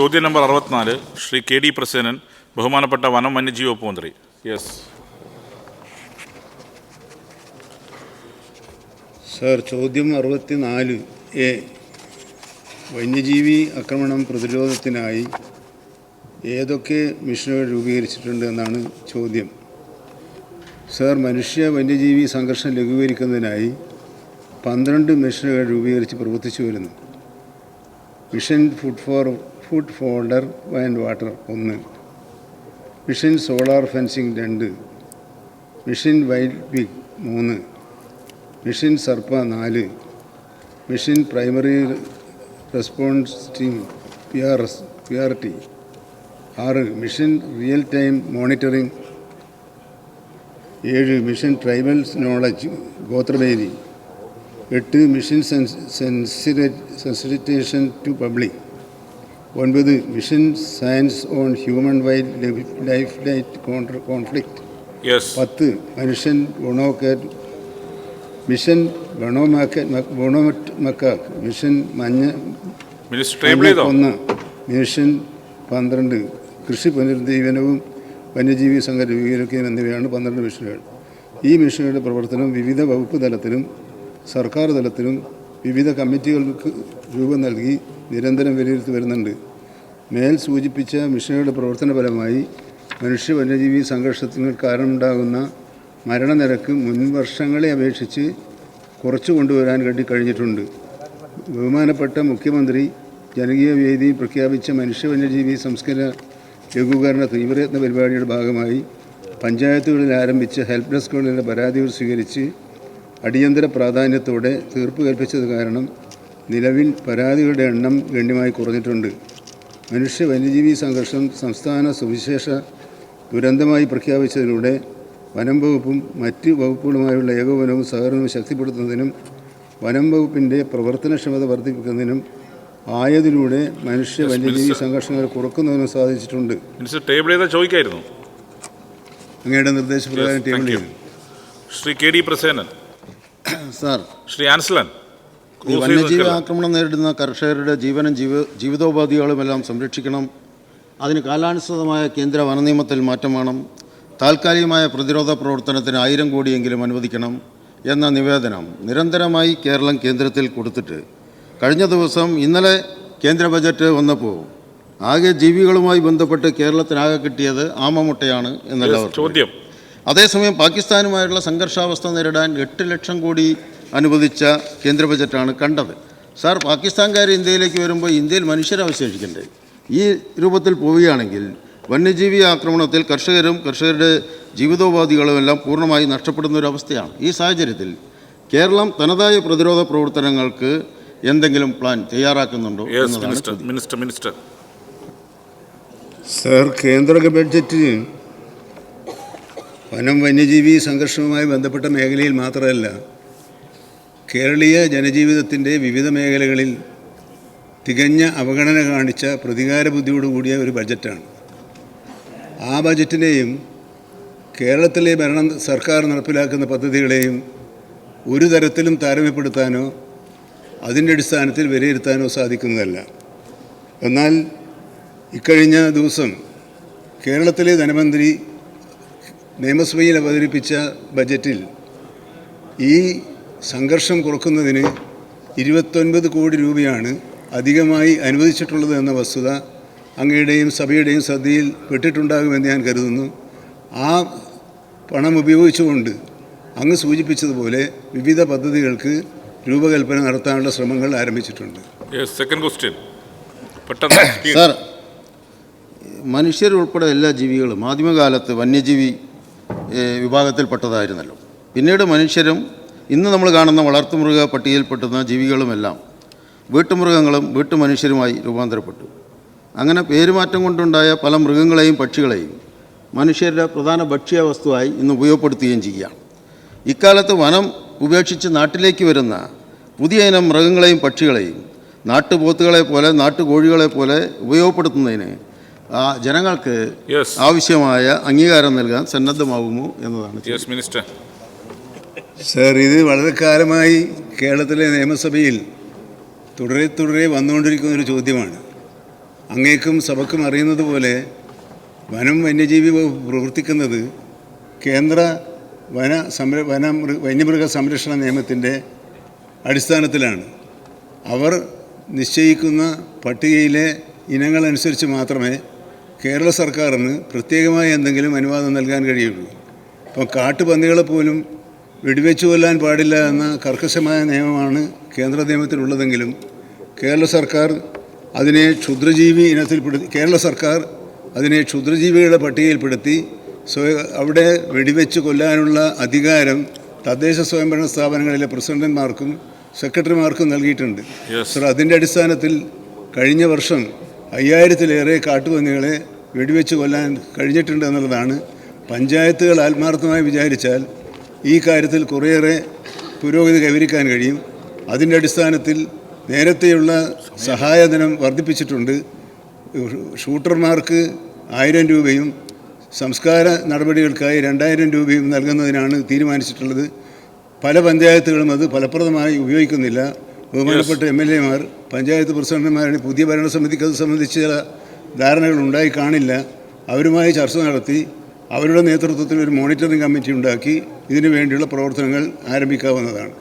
ചോദ്യം നമ്പർ അറുപത്തിനാല് Shri K D Prasenan ബഹുമാനപ്പെട്ട വനം വന്യജീവി വകുപ്പ് മന്ത്രി. യെസ് സാർ ചോദ്യം അറുപത്തിനാല്. എ വന്യജീവി ആക്രമണം പ്രതിരോധത്തിനായി ഏതൊക്കെ മിഷനുകൾ രൂപീകരിച്ചിട്ടുണ്ട് എന്നാണ് ചോദ്യം. സാർ മനുഷ്യ വന്യജീവി സംഘർഷം ലഘൂകരിക്കുന്നതിനായി പന്ത്രണ്ട് മിഷനുകൾ രൂപീകരിച്ച് പ്രവർത്തിച്ചു വരുന്നു mission food for food fodder and water ഒന്ന്. മിഷൻ സോളാർ ഫെൻസിംഗ് രണ്ട്. മിഷൻ വൈൽഡ് പിഗ് മൂന്ന്. മിഷൻ സർപ്പ നാല്. Mission primary response team P R S P R T ആറ് മിഷൻ റിയൽ ടൈം മോണിറ്ററിംഗ് ഏഴ് മിഷൻ ട്രൈബൽസ് നോളജ് ഗോത്രവേദി എട്ട് mission സെൻസിറ്റേഷൻ to public ഒൻപത് mission science on human wild life light conflict പത്ത് മനുഷ്യൻ ഗുണോക്കെ മിഷൻ ഗുണോമാക്ക മിഷൻ മഞ്ഞ ഒന്ന് മിഷൻ പന്ത്രണ്ട് കൃഷി പുനരുജ്ജീവനവും വന്യജീവി സംഘ രൂപീകരിക്കുകയും എന്നിവയാണ് പന്ത്രണ്ട് മിഷനുകൾ. ഈ മിഷനുകളുടെ പ്രവർത്തനം വിവിധ വകുപ്പ് തലത്തിലും സർക്കാർ തലത്തിലും വിവിധ കമ്മിറ്റികൾക്ക് രൂപം നൽകി നിരന്തരം വിലയിരുത്തി വരുന്നുണ്ട്. മേൽ സൂചിപ്പിച്ച മിഷനുകളുടെ പ്രവർത്തന ഫലമായി മനുഷ്യ വന്യജീവി സംഘർഷത്തിന് കാരണമുണ്ടാകുന്ന മരണനിരക്ക് മുൻവർഷങ്ങളെ അപേക്ഷിച്ച് കുറച്ചു കൊണ്ടുവരാൻ വേണ്ടി കഴിഞ്ഞിട്ടുണ്ട്. ബഹുമാനപ്പെട്ട മുഖ്യമന്ത്രി ജനകീയ വേദി പ്രഖ്യാപിച്ച മനുഷ്യ വന്യജീവി സംസ്കര ലഘൂകരണ തീവ്രയത്ന പരിപാടിയുടെ ഭാഗമായി പഞ്ചായത്തുകളിൽ ആരംഭിച്ച ഹെൽപ്പ് ഡെസ്കുകളിലെ പരാതികൾ സ്വീകരിച്ച് അടിയന്തര പ്രാധാന്യത്തോടെ തീർപ്പ് കൽപ്പിച്ചത് കാരണം നിലവിൽ പരാതികളുടെ എണ്ണം ഗണ്യമായി കുറഞ്ഞിട്ടുണ്ട്. മനുഷ്യ വന്യജീവി സംഘർഷം സംസ്ഥാന സുവിശേഷ ദുരന്തമായി പ്രഖ്യാപിച്ചതിലൂടെ വനം വകുപ്പും മറ്റ് വകുപ്പുകളുമായുള്ള ഏകോപനവും സഹകരണവും ശക്തിപ്പെടുത്തുന്നതിനും വനം വകുപ്പിന്റെ പ്രവർത്തനക്ഷമത വർദ്ധിപ്പിക്കുന്നതിനും ആയതിലൂടെ മനുഷ്യ വന്യജീവി സംഘർഷങ്ങൾ കുറക്കുന്നതിനും സാധിച്ചിട്ടുണ്ട്. ടേബിൾ ചെയ്താൽ ചോദിക്കായിരുന്നു. അങ്ങയുടെ നിർദ്ദേശപ്രകാരം ടേബിൾ ചെയ്തു. Shri K D Prasenan sir. Shri Anselan. ഈ വന്യജീവി ആക്രമണം നേരിടുന്ന കർഷകരുടെ ജീവനും ജീവ ജീവിതോപാധികളുമെല്ലാം സംരക്ഷിക്കണം. അതിന് കാലാനുസൃതമായ കേന്ദ്ര വനനിയമത്തിൽ മാറ്റം വേണം. താൽക്കാലികമായ പ്രതിരോധ പ്രവർത്തനത്തിന് ആയിരം കോടിയെങ്കിലും അനുവദിക്കണം എന്ന നിവേദനം നിരന്തരമായി കേരളം കേന്ദ്രത്തിൽ കൊടുത്തിട്ട് കഴിഞ്ഞ ദിവസം ഇന്നലെ കേന്ദ്ര ബജറ്റ് വന്നപ്പോൾ ആകെ ജീവികളുമായി ബന്ധപ്പെട്ട് കേരളത്തിനാകെ കിട്ടിയത് ആമമുട്ടയാണ് എന്നെല്ലാവർക്കും ചോദ്യം. അതേസമയം പാകിസ്ഥാനുമായുള്ള സംഘർഷാവസ്ഥ നേരിടാൻ എട്ട് ലക്ഷം കോടി അനുവദിച്ച കേന്ദ്ര ബജറ്റാണ് കണ്ടത്. സാർ പാകിസ്ഥാൻകാർ ഇന്ത്യയിലേക്ക് വരുമ്പോൾ ഇന്ത്യയിൽ മനുഷ്യരവശേഷിക്കണ്ടേ ഈ രൂപത്തിൽ പോവുകയാണെങ്കിൽ വന്യജീവി ആക്രമണത്തിൽ കർഷകരും കർഷകരുടെ ജീവിതോപാധികളും എല്ലാം പൂർണമായി നഷ്ടപ്പെടുന്ന ഒരു അവസ്ഥയാണ്. ഈ സാഹചര്യത്തിൽ കേരളം തനതായ പ്രതിരോധ പ്രവർത്തനങ്ങൾക്ക് എന്തെങ്കിലും പ്ലാൻ തയ്യാറാക്കുന്നുണ്ടോ മിനിസ്റ്റർ മിനിസ്റ്റർ സർ കേന്ദ്ര ബഡ്ജറ്റ് വനം വന്യജീവി സംഘർഷവുമായി ബന്ധപ്പെട്ട മേഖലയിൽ മാത്രമല്ല കേരളീയ ജനജീവിതത്തിന്റെ വിവിധ മേഖലകളിൽ തികഞ്ഞ അവഗണന കാണിച്ച പ്രതികാര ബുദ്ധിയോടുകൂടിയ ഒരു ബജറ്റാണ്. ആ ബജറ്റിനെയും കേരളത്തിലെ ഭരണ സർക്കാർ നടപ്പിലാക്കുന്ന പദ്ധതികളെയും ഒരു തരത്തിലും താരതമ്യപ്പെടുത്താനോ അതിന്റെ അടിസ്ഥാനത്തിൽ വിലയിരുത്താനോ സാധിക്കുന്നതല്ല. എന്നാൽ ഇക്കഴിഞ്ഞ ദിവസം കേരളത്തിലെ ധനമന്ത്രി നിയമസഭയിൽ അവതരിപ്പിച്ച ബജറ്റിൽ ഈ സംഘർഷം കുറക്കുന്നതിന് ഇരുപത്തൊൻപത് കോടി രൂപയാണ് അധികമായി അനുവദിച്ചിട്ടുള്ളത് എന്ന വസ്തുത അങ്ങയുടെയും സഭയുടെയും ശ്രദ്ധയിൽ പെട്ടിട്ടുണ്ടാകുമെന്ന് ഞാൻ കരുതുന്നു. ആ പണം ഉപയോഗിച്ചുകൊണ്ട് അങ്ങ് സൂചിപ്പിച്ചതുപോലെ വിവിധ പദ്ധതികൾക്ക് രൂപകൽപ്പന നടത്താനുള്ള ശ്രമങ്ങൾ ആരംഭിച്ചിട്ടുണ്ട്. സെക്കൻഡ് ക്വസ്റ്റ്യൻ പെട്ടെന്ന്. സാർ മനുഷ്യരുൾപ്പെടെ എല്ലാ ജീവികളും ആദ്യമകാലത്ത് വന്യജീവി വിഭാഗത്തിൽപ്പെട്ടതായിരുന്നല്ലോ. പിന്നീട് മനുഷ്യരും ഇന്ന് നമ്മൾ കാണുന്ന വളർത്തുമൃഗ പട്ടികയിൽപ്പെടുന്ന ജീവികളുമെല്ലാം വീട്ടുമൃഗങ്ങളും വീട്ടുമനുഷ്യരുമായി രൂപാന്തരപ്പെട്ടു. അങ്ങനെ പേരുമാറ്റം കൊണ്ടുണ്ടായ പല മൃഗങ്ങളെയും പക്ഷികളെയും മനുഷ്യരുടെ പ്രധാന ഭക്ഷ്യ വസ്തുവായി ഇന്ന് ഉപയോഗപ്പെടുത്തുകയും ചെയ്യുകയാണ് ഇക്കാലത്ത് വനം ഉപേക്ഷിച്ച് നാട്ടിലേക്ക് വരുന്ന പുതിയ ഇനം മൃഗങ്ങളെയും പക്ഷികളെയും നാട്ടുപോത്തുകളെ പോലെ നാട്ടുകോഴികളെ പോലെ ഉപയോഗപ്പെടുത്തുന്നതിന് ആ ജനങ്ങൾക്ക് ആവശ്യമായ അംഗീകാരം നൽകാൻ സന്നദ്ധമാകുമോ എന്നതാണ്. യെസ് മിനിസ്റ്റർ സർ ഇത് വളരെ കാലമായി കേരളത്തിലെ നിയമസഭയിൽ തുടരെ തുടരെ വന്നുകൊണ്ടിരിക്കുന്ന ഒരു ചോദ്യമാണ്. അങ്ങേക്കും സഭക്കും അറിയുന്നത് പോലെ വനം വന്യജീവി വകുപ്പ് പ്രവർത്തിക്കുന്നത് കേന്ദ്ര വന സംര വന വന്യമൃഗ സംരക്ഷണ നിയമത്തിന്റെ അടിസ്ഥാനത്തിലാണ്. അവർ നിശ്ചയിക്കുന്ന പട്ടികയിലെ ഇനങ്ങളനുസരിച്ച് മാത്രമേ കേരള സർക്കാരിന് പ്രത്യേകമായി എന്തെങ്കിലും അനുവാദം നൽകാൻ കഴിയുള്ളൂ. അപ്പോൾ കാട്ടുപന്നികളെ പോലും വെടിവെച്ച് കൊല്ലാൻ പാടില്ല എന്ന കർക്കശമായ നിയമമാണ് കേന്ദ്ര നിയമത്തിലുള്ളതെങ്കിലും കേരള സർക്കാർ അതിനെ ക്ഷുദ്രജീവി ഇനത്തിൽപ്പെടുത്തി കേരള സർക്കാർ അതിനെ ക്ഷുദ്രജീവികളുടെ പട്ടികയിൽപ്പെടുത്തി സ്വയ അവിടെ വെടിവെച്ച് കൊല്ലാനുള്ള അധികാരം തദ്ദേശ സ്വയംഭരണ സ്ഥാപനങ്ങളിലെ പ്രസിഡന്റുമാർക്കും സെക്രട്ടറിമാർക്കും നൽകിയിട്ടുണ്ട്. സർ അതിന്റെ അടിസ്ഥാനത്തിൽ കഴിഞ്ഞ വർഷം അയ്യായിരത്തിലേറെ കാട്ടുപന്നികളെ വെടിവെച്ച് കൊല്ലാൻ കഴിഞ്ഞിട്ടുണ്ട് എന്നുള്ളതാണ് പഞ്ചായത്തുകൾ ആത്മാർത്ഥമായി വിചാരിച്ചാൽ ഈ കാര്യത്തിൽ കുറേയേറെ പുരോഗതി കൈവരിക്കാൻ കഴിയും. അതിന്റെ അടിസ്ഥാനത്തിൽ നേരത്തെയുള്ള സഹായധനം വർദ്ധിപ്പിച്ചിട്ടുണ്ട്. ഷൂട്ടർമാർക്ക് ആയിരം രൂപയും സംസ്കാര നടപടികൾക്കായി രണ്ടായിരം രൂപയും നൽകുന്നതിനാണ് തീരുമാനിച്ചിട്ടുള്ളത്. പല പഞ്ചായത്തുകളും അത് ഫലപ്രദമായി ഉപയോഗിക്കുന്നില്ല. ബഹുമാനപ്പെട്ട എം എൽ എമാർ പഞ്ചായത്ത് പ്രസിഡന്റുമാരുടെ പുതിയ ഭരണസമിതിക്ക് അത് സംബന്ധിച്ച് ചില ധാരണകൾ ഉണ്ടായി കാണില്ല. അവരുമായി ചർച്ച നടത്തി അവരുടെ നേതൃത്വത്തിൽ ഒരു മോണിറ്ററിംഗ് കമ്മിറ്റി ഉണ്ടാക്കി. ഇതിനു വേണ്ടിയുള്ള പ്രവർത്തനങ്ങൾ ആരംഭിക്കാവുന്നതാണ്.